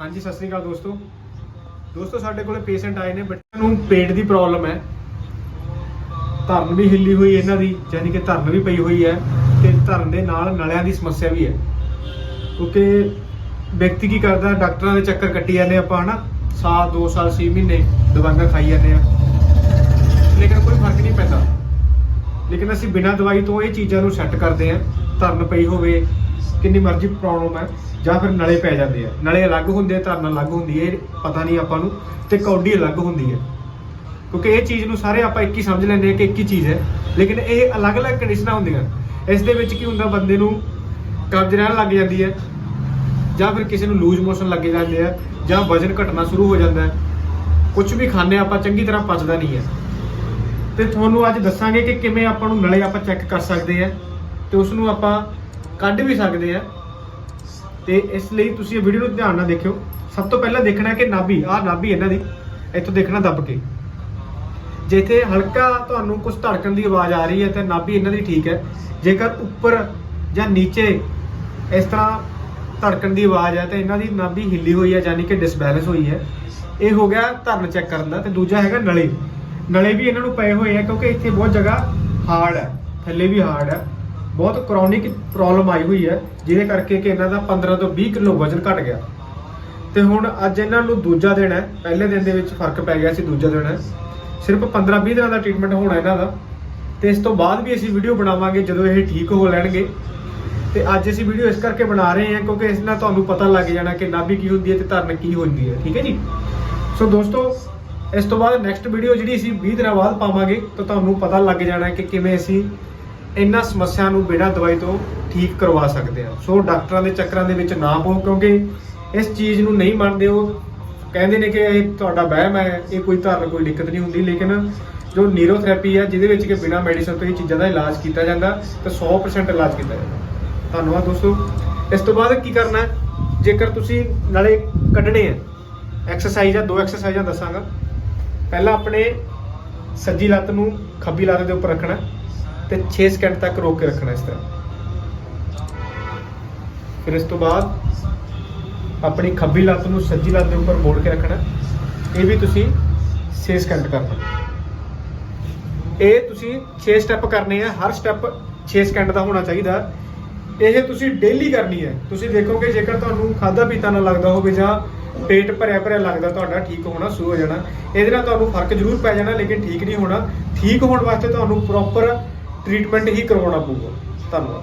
ਹਾਂਜੀ, ਸਤਿ ਸ੍ਰੀ ਅਕਾਲ ਦੋਸਤੋ। ਦੋਸਤੋ, ਸਾਡੇ ਕੋਲੇ ਪੇਸ਼ੈਂਟ ਆਏ ਨੇ, ਬੱਚਿਆਂ ਨੂੰ ਪੇਟ ਦੀ ਪ੍ਰੋਬਲਮ ਹੈ। ਧਰਨ ਵੀ ਹਿੱਲੀ ਹੋਈ ਇਹਨਾਂ ਦੀ ਯਾਨੀ ਕਿ ਧਰਨ ਵੀ ਪਈ ਹੋਈ ਹੈ ਤੇ ਧਰਨ ਦੇ ਨਾਲ ਨਲਿਆਂ ਦੀ ਸਮੱਸਿਆ ਵੀ ਹੈ। ਕਿਉਂਕਿ ਵਿਅਕਤੀ ਕੀ ਕਰਦਾ, ਡਾਕਟਰਾਂ ਦੇ ਚੱਕਰ ਕੱਟੀ ਜਾਂਦੇ ਆਪਾਂ, ਹਨਾ? ਸਾਲ 2 ਸਾਲ 6 ਮਹੀਨੇ ਦਵਾਈਆਂ ਖਾਈ ਜਾਂਦੇ ਆ। ਲੇਕਿਨ ਕੋਈ ਫ਼ਰਕ ਨਹੀਂ ਪੈਂਦਾ। ਲੇਕਿਨ ਅਸੀਂ ਬਿਨਾਂ ਦਵਾਈ ਤੋਂ ਇਹ ਚੀਜ਼ਾਂ ਨੂੰ ਸੈੱਟ ਕਰਦੇ ਆ ਧਰਨ ਪਈ ਹੋਵੇ ਕਿੰਨੀ ਮਰਜ਼ੀ ਪ੍ਰੋਬਲਮ ਹੈ, ਜਾਂ ਫਿਰ ਨਲੇ ਪੈ ਜਾਂਦੇ ਆ। ਨਲੇ ਅਲੱਗ ਹੁੰਦੇ ਆ, ਧਰਨ ਅਲੱਗ ਹੁੰਦੀ ਹੈ, ਇਹ ਪਤਾ ਨਹੀਂ ਆਪਾਂ ਨੂੰ, ਤੇ ਕੌਡੀ ਅਲੱਗ ਹੁੰਦੀ ਹੈ। ਕਿਉਂਕਿ ਇਹ ਚੀਜ਼ ਨੂੰ ਸਾਰੇ ਆਪਾਂ ਇੱਕ ਹੀ ਸਮਝ ਲੈਂਦੇ ਆ ਕਿ ਇੱਕ ਹੀ ਚੀਜ਼ ਹੈ, ਲੇਕਿਨ ਇਹ ਅਲੱਗ-ਅਲੱਗ ਕੰਡੀਸ਼ਨਾਂ ਹੁੰਦੀਆਂ। ਇਸ ਦੇ ਵਿੱਚ ਕੀ ਹੁੰਦਾ, ਬੰਦੇ ਨੂੰ ਕਬਜ਼ ਰਹਿਣ ਲੱਗ ਜਾਂਦੀ ਹੈ, ਜਾਂ ਫਿਰ ਕਿਸੇ ਨੂੰ ਲੂਜ਼ ਮੋਸ਼ਨ ਲੱਗੇ ਜਾਂਦੇ ਆ, ਜਾਂ ਵਜ਼ਨ ਘਟਣਾ ਸ਼ੁਰੂ ਹੋ ਜਾਂਦਾ ਹੈ। ਕੁਝ ਵੀ ਖਾਣੇ ਆਪਾਂ, ਚੰਗੀ ਤਰ੍ਹਾਂ ਪਚਦਾ ਨਹੀਂ ਹੈ। ਤੇ ਤੁਹਾਨੂੰ ਅੱਜ ਦੱਸਾਂਗੇ ਕਿ ਕਿਵੇਂ ਆਪਾਂ ਨੂੰ ਨਲੇ ਆਪਾਂ ਚੈੱਕ ਕਰ ਸਕਦੇ ਆ ਤੇ ਉਸ ਨੂੰ ਆਪਾਂ ਕੱਢ ਵੀ ਸਕਦੇ ਆ। ਤੇ ਇਸ ਲਈ ਤੁਸੀਂ ਇਹ ਵੀਡੀਓ ਨੂੰ ਧਿਆਨ ਨਾਲ ਦੇਖਿਓ। ਸਭ ਤੋਂ ਪਹਿਲਾਂ ਦੇਖਣਾ ਕਿ ਨਾਭੀ, ਆਹ ਨਾਭੀ ਇਹਨਾਂ ਦੀ, ਇੱਥੋਂ ਦੇਖਣਾ ਦੱਬ ਕੇ। ਜਿੱਥੇ ਹਲਕਾ ਤੁਹਾਨੂੰ ਕੁਝ ਧੜਕਣ ਦੀ ਆਵਾਜ਼ ਆ ਰਹੀ ਹੈ, ਤਾਂ ਨਾਭੀ ਇਹਨਾਂ ਦੀ ਠੀਕ ਹੈ। ਜੇਕਰ ਉੱਪਰ ਜਾਂ ਨੀਚੇ ਇਸ ਤਰ੍ਹਾਂ ਧੜਕਣ ਦੀ ਆਵਾਜ਼ ਹੈ, ਤਾਂ ਇਹਨਾਂ ਦੀ ਨਾਭੀ ਹਿੱਲੀ ਹੋਈ ਹੈ, ਯਾਨੀ ਕਿ ਡਿਸਬੈਲੈਂਸ ਹੋਈ ਹੈ। ਇਹ ਹੋ ਗਿਆ ਧਰਨ ਚੈੱਕ ਕਰਨ ਦਾ, ਤੇ ਦੂਜਾ ਹੈਗਾ ਨਲੇ। ਨਲੇ ਵੀ ਇਹਨਾਂ ਨੂੰ ਪਏ ਹੋਏ ਆ, ਕਿਉਂਕਿ ਇੱਥੇ ਬਹੁਤ ਜਗ੍ਹਾ ਹਾਰਡ ਹੈ। ਥੱਲੇ ਵੀ ਹਾਰਡ ਹੈ। ਬਹੁਤ ਕ੍ਰੋਨਿਕ ਪ੍ਰੋਬਲਮ ਆਈ ਹੋਈ ਹੈ, ਜਿਹਦੇ ਕਰਕੇ ਕਿ ਇਹਨਾਂ ਦਾ 15 ਤੋਂ 20 ਕਿਲੋ ਵਜ਼ਨ ਘਟ ਗਿਆ। ਤੇ ਹੁਣ ਅੱਜ ਇਹਨਾਂ ਨੂੰ ਦੂਜਾ ਦਿਨ ਹੈ, ਪਹਿਲੇ ਦਿਨ ਦੇ ਵਿੱਚ ਫ਼ਰਕ ਪੈ ਗਿਆ ਸੀ, ਦੂਜਾ ਦਿਨ ਹੈ। ਸਿਰਫ 15-20 ਦਿਨਾਂ ਦਾ ਟ੍ਰੀਟਮੈਂਟ ਹੋਣਾ ਇਹਨਾਂ ਦਾ। ਤੇ ਇਸ ਤੋਂ ਬਾਅਦ ਵੀ ਅਸੀਂ ਵੀਡੀਓ ਬਣਾਵਾਂਗੇ ਜਦੋਂ ਇਹ ਠੀਕ ਹੋ ਲੈਣਗੇ। ਤੇ ਅੱਜ ਅਸੀਂ ਵੀਡੀਓ ਇਸ ਕਰਕੇ ਬਣਾ ਰਹੇ ਹਾਂ ਕਿਉਂਕਿ ਇਸ ਨਾਲ ਤੁਹਾਨੂੰ ਪਤਾ ਲੱਗ ਜਾਣਾ ਕਿ ਨਾਭੀ ਕੀ ਹੁੰਦੀ ਹੈ ਤੇ ਧਰਨ ਕੀ ਹੁੰਦੀ ਹੈ, ਠੀਕ ਹੈ ਜੀ? ਸੋ ਦੋਸਤੋ, ਇਸ ਤੋਂ ਬਾਅਦ ਨੈਕਸਟ ਵੀਡੀਓ ਜਿਹੜੀ ਅਸੀਂ 20 ਦਿਨਾਂ ਬਾਅਦ ਪਾਵਾਂਗੇ, ਤਾਂ ਤੁਹਾਨੂੰ ਪਤਾ ਲੱਗ ਜਾਣਾ ਕਿ ਕਿਵੇਂ ਅਸੀਂ ਇਹਨਾਂ ਸਮੱਸਿਆ ਨੂੰ ਬਿਨਾਂ ਦਵਾਈ ਤੋਂ ਠੀਕ ਕਰਵਾ ਸਕਦੇ ਆ। ਸੋ ਡਾਕਟਰਾਂ ਦੇ ਚੱਕਰਾਂ ਦੇ ਵਿੱਚ ਨਾ ਪਾਓ ਕਿਉਂਕਿ ਇਸ ਚੀਜ਼ ਨੂੰ ਨਹੀਂ ਮੰਨਦੇ ਉਹ। ਕਹਿੰਦੇ ਨੇ ਕਿ ਇਹ ਤੁਹਾਡਾ ਵਹਿਮ ਹੈ, ਇਹ ਕੋਈ ਧਾਰਨਾ, ਕੋਈ ਦਿੱਕਤ ਨਹੀਂ ਹੁੰਦੀ। ਲੇਕਿਨ ਜੋ ਨੀਰੋਥੈਰੇਪੀ ਹੈ, ਜਿਹਦੇ ਵਿੱਚ ਕਿ ਬਿਨਾਂ ਮੈਡੀਸਨ ਤੋਂ ਇਹ ਚੀਜ਼ਾਂ ਦਾ ਇਲਾਜ ਕੀਤਾ ਜਾਂਦਾ, ਤੇ 100% ਇਲਾਜ ਕੀਤਾ ਜਾਂਦਾ। ਧੰਨਵਾਦ ਦੋਸਤੋ। ਇਸ ਤੋਂ ਬਾਅਦ ਕੀ ਕਰਨਾ ਹੈ? ਜੇਕਰ ਤੁਸੀਂ ਨਾਲੇ ਕੱਢਣੇ ਆ। ਐਕਸਰਸਾਈਜ਼ ਆ, ਦੋ ਐਕਸਰਸਾਈਜ਼ਾਂ ਦੱਸਾਂਗਾ। ਪਹਿਲਾਂ ਆਪਣੇ ਸੱਜੀ ਲੱਤ ਨੂੰ ਖੱਬੀ ਲੱਤ ਦੇ ਉੱਪਰ ਰੱਖਣਾ। ਤੇ 6 ਸਕਿੰਟ ਤੱਕ ਰੋਕ ਕੇ ਰੱਖਣਾ ਇਸ ਤਰ੍ਹਾਂ। ਫਿਰ ਇਸ ਤੋਂ ਬਾਅਦ ਆਪਣੀ ਖੱਬੀ ਲੱਤ ਨੂੰ ਸੱਜੀ ਲੱਤ ਦੇ ਉੱਪਰ ਮੋੜ ਕੇ ਰੱਖਣਾ। ਇਹ ਵੀ ਤੁਸੀਂ 6 ਸਕਿੰਟ ਕਰਨਾ ਇਹ ਤੁਸੀਂ 6 ਸਟੈਪ ਕਰਨੇ ਆ। ਹਰ ਸਟੈਪ 6 ਸਕਿੰਟ ਦਾ ਹੋਣਾ ਚਾਹੀਦਾ। ਇਹ ਤੁਸੀਂ ਡੇਲੀ ਕਰਨੀ ਹੈ। ਤੁਸੀਂ ਦੇਖੋਗੇ ਜੇਕਰ ਤੁਹਾਨੂੰ ਖਾਦਾ ਪੀਤਾ ਨਾ ਲੱਗਦਾ ਹੋਵੇ ਜਾਂ ਪੇਟ ਭਰਿਆ ਭਰਿਆ ਲੱਗਦਾ ਤੁਹਾਡਾ ਠੀਕ ਹੋਣਾ ਸ਼ੁਰੂ ਹੋ ਜਾਣਾ। ਇਹਦੇ ਨਾਲ ਤੁਹਾਨੂੰ ਫ਼ਰਕ ਜ਼ਰੂਰ ਪੈ ਜਾਣਾ, ਲੇਕਿਨ ਠੀਕ ਨਹੀਂ ਹੋਣਾ। ਠੀਕ ਹੋਣ ਵਾਸਤੇ ਤੁਹਾਨੂੰ ਪ੍ਰੋਪਰ ਟ੍ਰੀਟਮੈਂਟ ਹੀ ਕਰਵਾਉਣਾ ਪਊਗਾ। ਧੰਨਵਾਦ।